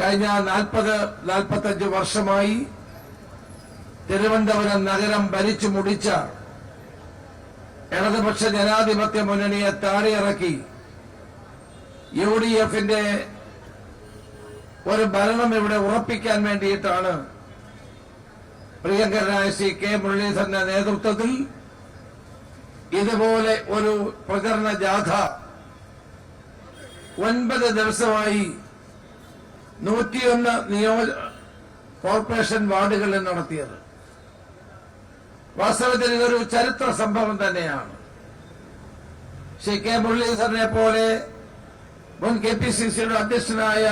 കഴിഞ്ഞ നാൽപ്പത് നാൽപ്പത്തഞ്ച് വർഷമായി തിരുവനന്തപുരം നഗരം ഭരിച്ചു മുടിച്ച ഇടതുപക്ഷ ജനാധിപത്യ മുന്നണിയെ താഴെയിറക്കി യു ഡി എഫിന്റെ ഒരു ഭരണം ഇവിടെ ഉറപ്പിക്കാൻ വേണ്ടിയിട്ടാണ് പ്രിയങ്കരനായ ശ്രീ കെ മുരളീധരന്റെ നേതൃത്വത്തിൽ ഇതുപോലെ ഒരു പ്രചരണ ജാഥ ഒൻപത് ദിവസമായി നൂറ്റിയൊന്ന് നിയോജ കോർപ്പറേഷൻ വാർഡുകളിൽ നടത്തിയത്. വാസ്തവത്തിൽ ഇതൊരു ചരിത്ര സംഭവം തന്നെയാണ്. ശ്രീ കെ മുരളീധരനെ പോലെ മുൻ കെ പി സി സിയുടെ അധ്യക്ഷനായ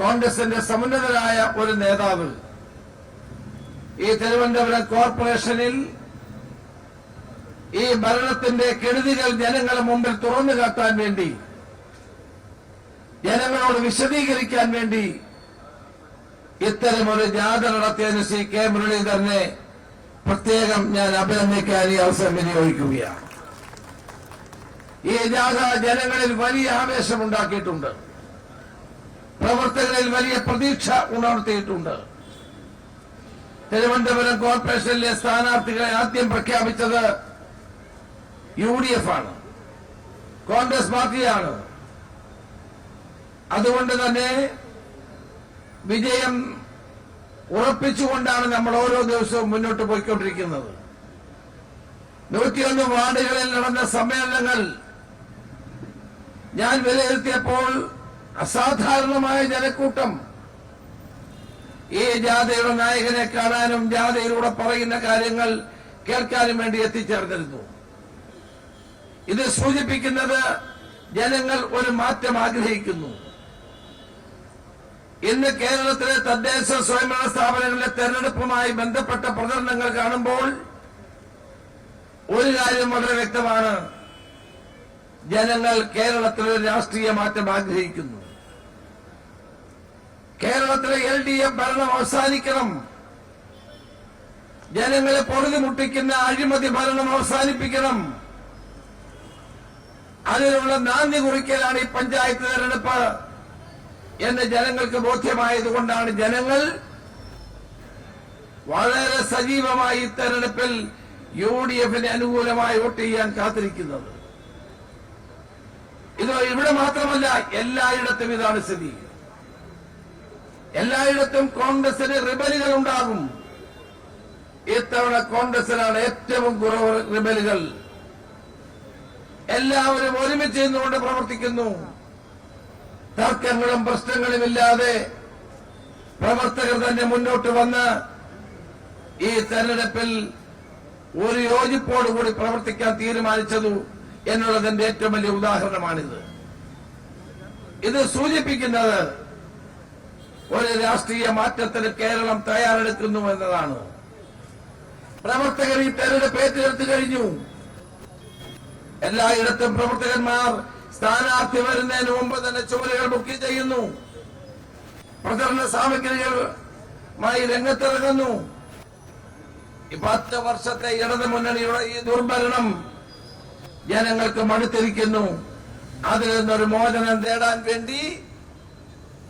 കോൺഗ്രസിന്റെ സമുന്നതരായ ഒരു നേതാവ് ഈ തിരുവനന്തപുരം കോർപ്പറേഷനിൽ ഈ ഭരണത്തിന്റെ കെടുതികൾ ജനങ്ങളുടെ മുമ്പിൽ തുറന്നു കാട്ടാൻ വേണ്ടി ജനങ്ങളോട് വിശദീകരിക്കാൻ വേണ്ടി ഇത്തരമൊരു ജാഥ നടത്തിയതിന് ശ്രീ കെ മുരളീധരനെ പ്രത്യേകം ഞാൻ അഭിനന്ദിക്കാൻ ഈ അവസരം വിനിയോഗിക്കുകയാണ്. ഈ ജാഥ ജനങ്ങളിൽ വലിയ ആവേശം ഉണ്ടാക്കിയിട്ടുണ്ട് പ്രവർത്തകരിൽ വലിയ പ്രതീക്ഷ ഉണർത്തിയിട്ടുണ്ട്. തിരുവനന്തപുരം കോർപ്പറേഷനിലെ സ്ഥാനാർത്ഥികളെ ആദ്യം പ്രഖ്യാപിച്ചത് യു ഡി എഫ് ആണ്. കോൺഗ്രസ് പാർട്ടിയാണ്. അതുകൊണ്ട് തന്നെ വിജയം ഉറപ്പിച്ചുകൊണ്ടാണ് നമ്മൾ ഓരോ ദിവസവും മുന്നോട്ട് പോയിക്കൊണ്ടിരിക്കുന്നത്. നൂറ്റിയൊന്ന് വാർഡുകളിൽ നടന്ന സമ്മേളനങ്ങൾ ഞാൻ വിലയിരുത്തിയപ്പോൾ അസാധാരണമായ ജനക്കൂട്ടം ഈ ജാഥയുടെ നായകനെ കാണാനും ജാഥയിലൂടെ പറയുന്ന കാര്യങ്ങൾ കേൾക്കാനും വേണ്ടി എത്തിച്ചേർന്നിരുന്നു. ഇത് സൂചിപ്പിക്കുന്നത് ജനങ്ങൾ ഒരു മാറ്റം ആഗ്രഹിക്കുന്നു. ഇന്ന് കേരളത്തിലെ തദ്ദേശ സ്വയംഭരണ സ്ഥാപനങ്ങളിലെ തെരഞ്ഞെടുപ്പുമായി ബന്ധപ്പെട്ട പ്രചരണങ്ങൾ കാണുമ്പോൾ ഒരു കാര്യം വളരെ വ്യക്തമാണ്. ജനങ്ങൾ കേരളത്തിൽ രാഷ്ട്രീയ മാറ്റം ആഗ്രഹിക്കുന്നു. കേരളത്തിലെ എൽ ഡി എഫ് ഭരണം അവസാനിക്കണം. ജനങ്ങളെ പൊറുതി മുട്ടിക്കുന്ന അഴിമതി ഭരണം അവസാനിപ്പിക്കണം. അതിനുള്ള നാന്ദി കുറിക്കലാണ് ഈ പഞ്ചായത്ത് തെരഞ്ഞെടുപ്പ്. എന്ന് ജനങ്ങൾക്ക് ബോധ്യമായതുകൊണ്ടാണ് ജനങ്ങൾ വളരെ സജീവമായി തെരഞ്ഞെടുപ്പിൽ യു ഡി എഫിന് അനുകൂലമായി വോട്ട് ചെയ്യാൻ കാത്തിരിക്കുന്നത്. ഇത് ഇവിടെ മാത്രമല്ല എല്ലായിടത്തും ഇതാണ് സ്ഥിതി. എല്ലായിടത്തും കോൺഗ്രസിന് റിബലുകൾ ഉണ്ടാകും. ഇത്തവണ കോൺഗ്രസിനാണ് ഏറ്റവും കുറവ് റിബലുകൾ. എല്ലാവരും ഒരുമിച്ച് നിന്നുകൊണ്ട് പ്രവർത്തിക്കുന്നു. തർക്കങ്ങളും പ്രശ്നങ്ങളുമില്ലാതെ പ്രവർത്തകർ തന്നെ മുന്നോട്ട് വന്ന് ഈ തെരഞ്ഞെടുപ്പിൽ ഒരു യോജിപ്പോടുകൂടി പ്രവർത്തിക്കാൻ തീരുമാനിച്ചതു എന്നുള്ളതിന്റെ ഏറ്റവും വലിയ ഉദാഹരണമാണിത്. ഇത് സൂചിപ്പിക്കുന്നത് ഒരു രാഷ്ട്രീയ മാറ്റത്തിന് കേരളം തയ്യാറെടുക്കുന്നു എന്നതാണ്. പ്രവർത്തകർ ഈ തെരഞ്ഞെടുപ്പ് ഏറ്റെടുത്തു കഴിഞ്ഞു. എല്ലായിടത്തും പ്രവർത്തകന്മാർ സ്ഥാനാർത്ഥി വരുന്നതിന് മുമ്പ് തന്നെ ചുമലുകൾ ബുക്ക് ചെയ്യുന്നു. പ്രചരണ സാമഗ്രികളുമായി രംഗത്തിറങ്ങുന്നു. പത്ത് വർഷത്തെ ഇടത് മുന്നണിയുടെ ഈ ദുർഭരണം ജനങ്ങൾക്ക് മടുത്തിരിക്കുന്നു. അതിൽ നിന്നൊരു മോചനം നേടാൻ വേണ്ടി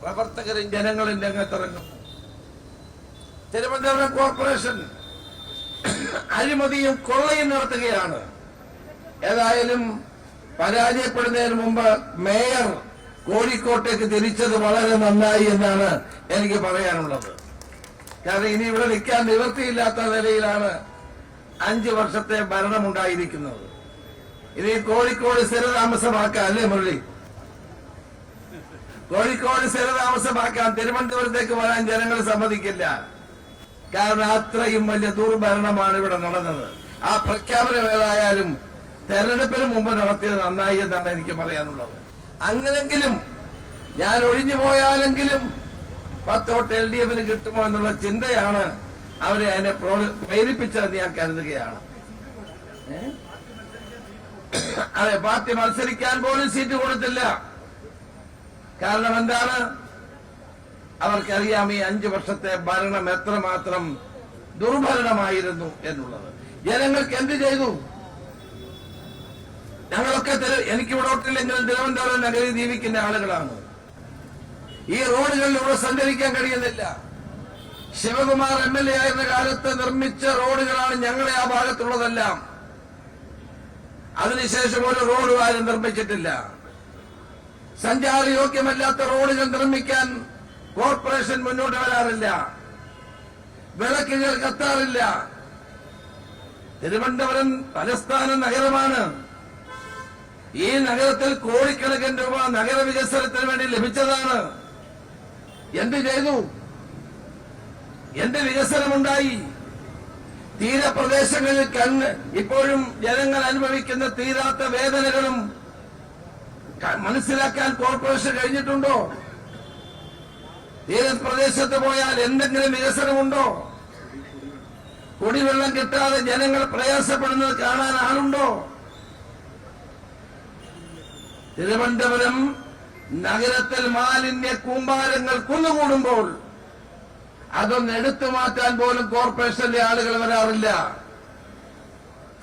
പ്രവർത്തകരും ജനങ്ങളും രംഗത്തിറങ്ങുന്നു. തിരുവനന്തപുരം കോർപ്പറേഷൻ അഴിമതിയും കൊള്ളയും നടത്തുകയാണ്. ഏതായാലും പരാജയപ്പെടുന്നതിന് മുമ്പ് മേയർ കോഴിക്കോട്ടേക്ക് തിരിച്ചത് വളരെ നന്നായി എന്നാണ് എനിക്ക് പറയാനുള്ളത്. കാരണം ഇനി ഇവിടെ നിൽക്കാൻ നിവൃത്തിയില്ലാത്ത നിലയിലാണ് അഞ്ചു വർഷത്തെ ഭരണമുണ്ടായിരിക്കുന്നത്. ഇനി കോഴിക്കോട് സ്ഥിരതാമസമാക്കാം അല്ലേ മുരളി? കോഴിക്കോട് സ്ഥിരതാമസമാക്കാൻ തിരുവനന്തപുരത്തേക്ക് വരാൻ ജനങ്ങൾ സമ്മതിക്കില്ല. കാരണം അത്രയും വലിയ ദുർഭരണമാണ് ഇവിടെ നടന്നത്. ആ പ്രഖ്യാപനം ഏതായാലും തെരഞ്ഞെടുപ്പിന് മുമ്പ് നടത്തിയത് നന്നായി എന്നാണ് എനിക്ക് പറയാനുള്ളത്. അങ്ങനെങ്കിലും ഞാൻ ഒഴിഞ്ഞു പോയാലെങ്കിലും പത്തോട്ട് എൽ ഡി എഫിന് കിട്ടുമോ എന്നുള്ള ചിന്തയാണ് അവരെ അതിനെ പ്രോ- പ്രേരിപ്പിച്ചതെന്ന് ഞാൻ കരുതുകയാണ്. അതെ പാർട്ടി മത്സരിക്കാൻ പോലും സീറ്റ് കൊടുത്തില്ല. കാരണം എന്താണ്? അവർക്കറിയാം ഈ അഞ്ചു വർഷത്തെ ഭരണം എത്രമാത്രം ദുർഭരണമായിരുന്നു എന്നുള്ളത്. ജനങ്ങൾക്ക് എന്ത് ചെയ്തു? ഞങ്ങളൊക്കെ എനിക്ക് ഇവിടെ ഒട്ടില്ലെങ്കിലും തിരുവനന്തപുരം നഗരി ജീവിക്കുന്ന ആളുകളാണ്. ഈ റോഡുകളിലൂടെ സഞ്ചരിക്കാൻ കഴിയുന്നില്ല. ശിവകുമാർ എം എൽ എ ആയിരുന്ന കാലത്ത് നിർമ്മിച്ച റോഡുകളാണ് ഞങ്ങളെ ആ ഭാഗത്തുള്ളതെല്ലാം. അതിനുശേഷം ഒരു റോഡും ആരും നിർമ്മിച്ചിട്ടില്ല. സഞ്ചാരയോഗ്യമല്ലാത്ത റോഡുകൾ നിർമ്മിക്കാൻ കോർപ്പറേഷൻ മുന്നോട്ട് വരാറില്ല. വിളക്കുകൾ കത്താറില്ല. തിരുവനന്തപുരം തലസ്ഥാന നഗരമാണ്. ഈ നഗരത്തിൽ കോടിക്കണക്കിന് രൂപ നഗര വികസനത്തിന് വേണ്ടി ലഭിച്ചതാണ്. എന്ത് ചെയ്തു? എന്ത് വികസനമുണ്ടായി? തീരപ്രദേശങ്ങളിൽ കണ്ണ് ഇപ്പോഴും ജനങ്ങൾ അനുഭവിക്കുന്ന തീരാത്ത വേദനകളും മനസ്സിലാക്കാൻ കോർപ്പറേഷൻ കഴിഞ്ഞിട്ടുണ്ടോ? തീരപ്രദേശത്ത് പോയാൽ എന്തെങ്കിലും വികസനമുണ്ടോ? കുടിവെള്ളം കിട്ടാതെ ജനങ്ങൾ പ്രയാസപ്പെടുന്നത് കാണാൻ ആളുണ്ടോ? തിരുവനന്തപുരം നഗരത്തിൽ മാലിന്യ കൂമ്പാരങ്ങൾ കുന്നുകൂടുമ്പോൾ അതൊന്ന് എടുത്തു മാറ്റാൻ പോലും കോർപ്പറേഷന്റെ ആളുകൾ വരാറില്ല.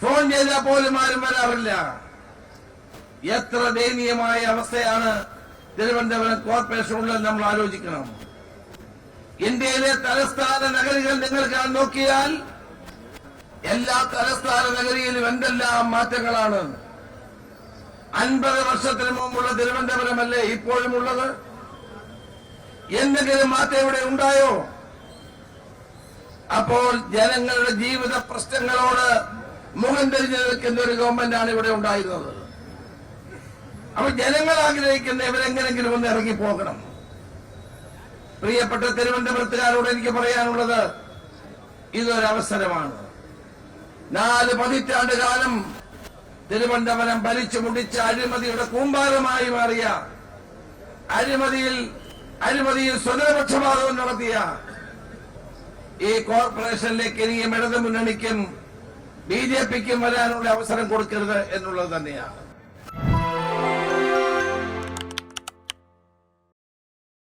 ഫോൺ ചെയ്താൽ പോലും ആരും വരാറില്ല. എത്ര ദയനീയമായ അവസ്ഥയാണ് തിരുവനന്തപുരം കോർപ്പറേഷൻ ഉള്ളത് നമ്മൾ ആലോചിക്കണം. ഇന്ത്യയിലെ തലസ്ഥാന നഗരികൾ നിങ്ങൾ നോക്കിയാൽ എല്ലാ തലസ്ഥാന നഗരിയിലും എന്തെല്ലാം മാറ്റങ്ങളാണ്. അൻപത് വർഷത്തിന് മുമ്പുള്ള തിരുവനന്തപുരമല്ലേ ഇപ്പോഴും ഉള്ളത്? എന്തെങ്കിലും മാറ്റം ഇവിടെ ഉണ്ടായോ? അപ്പോൾ ജനങ്ങളുടെ ജീവിത പ്രശ്നങ്ങളോട് മുഖം തിരിഞ്ഞു നിൽക്കുന്ന ഒരു ഗവൺമെന്റാണ് ഇവിടെ ഉണ്ടായിരുന്നത്. അപ്പൊ ജനങ്ങൾ ആഗ്രഹിക്കുന്ന ഇവരെങ്ങനെങ്കിലും ഒന്ന് ഇറങ്ങി പോകണം. പ്രിയപ്പെട്ട തിരുവനന്തപുരത്തുകാരോട് എനിക്ക് പറയാനുള്ളത് ഇതൊരവസരമാണ്. നാല് പതിറ്റാണ്ട് കാലം തിരുവനന്തപുരം ഭരിച്ചു മുടിച്ച അഴിമതിയുടെ കൂമ്പാരമായി മാറിയ. അഴിമതിയിൽ അഴിമതിയിൽ സ്വതന്ത്രപക്ഷപാതവും നടത്തിയ. ഈ കോർപ്പറേഷനിലേക്ക് ഇനിയും ഇടതു മുന്നണിക്കും ബി ജെ പിക്കും വരാനുള്ള അവസരം കൊടുക്കരുത് എന്നുള്ളത് തന്നെയാണ്.